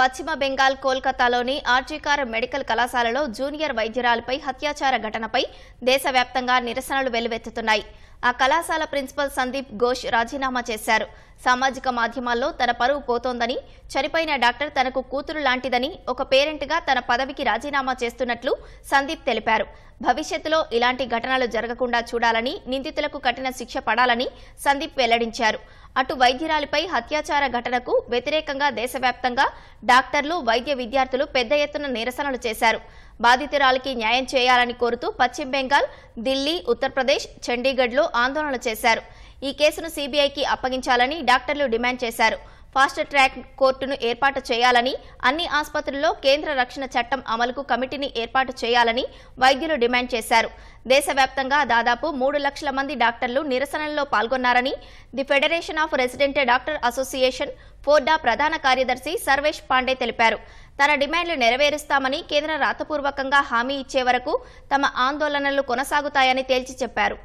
పశ్చిమ బెంగాల్ కోల్కతాలోని ఆర్జీకార్ మెడికల్ కళాశాలలో జూనియర్ వైద్యురాలపై హత్యాచార ఘటనపై దేశవ్యాప్తంగా నిరసనలు వెల్లువెత్తుతున్నాయి. ఆ కళాశాల ప్రిన్సిపల్ సందీప్ ఘోష్ రాజీనామా చేశారు. సామాజిక మాధ్యమాల్లో తన పరువు పోతోందని చనిపోయిన డాక్టర్ తనకు కూతురు లాంటిదని ఒక పేరెంట్గా తన పదవికి రాజీనామా చేస్తున్నట్లు సందీప్ తెలిపారు. భవిష్యత్తులో ఇలాంటి ఘటనలు జరగకుండా చూడాలని నిందితులకు కఠిన శిక్ష పడాలని సందీప్ వెల్లడించారు. అటు వైద్యురాలిపై హత్యాచార ఘటనకు వ్యతిరేకంగా దేశవ్యాప్తంగా డాక్టర్లు వైద్య విద్యార్థులు పెద్ద ఎత్తున నిరసనలు చేశారు. బాధితురాలికి న్యాయం చేయాలని కోరుతూ పశ్చిమ బెంగాల్ ఢిల్లీ ఉత్తరప్రదేశ్ చండీగఢ్లో ఆందోళనలు చేశారు. ఈ కేసును సీబీఐకి అప్పగించాలని డాక్టర్లు డిమాండ్ చేశారు. ఫాస్ట్ ట్రాక్ కోర్టును ఏర్పాటు చేయాలని అన్ని ఆసుపత్రుల్లో కేంద్ర రక్షణ చట్టం అమలుకు కమిటీని ఏర్పాటు చేయాలని వైద్యులు డిమాండ్ చేశారు. దేశవ్యాప్తంగా దాదాపు మూడు లక్షల మంది డాక్టర్లు నిరసనల్లో పాల్గొన్నారని the federation of resident doctor association FORDA ప్రధాన కార్యదర్శి సర్వేష్ పాండే తెలిపారు. తన డిమాండ్లు నెరవేరుస్తామని కేంద్ర రాతపూర్వకంగా హామీ ఇచ్చే వరకు తమ ఆందోళనలు కొనసాగుతాయని తేల్చి చెప్పారు.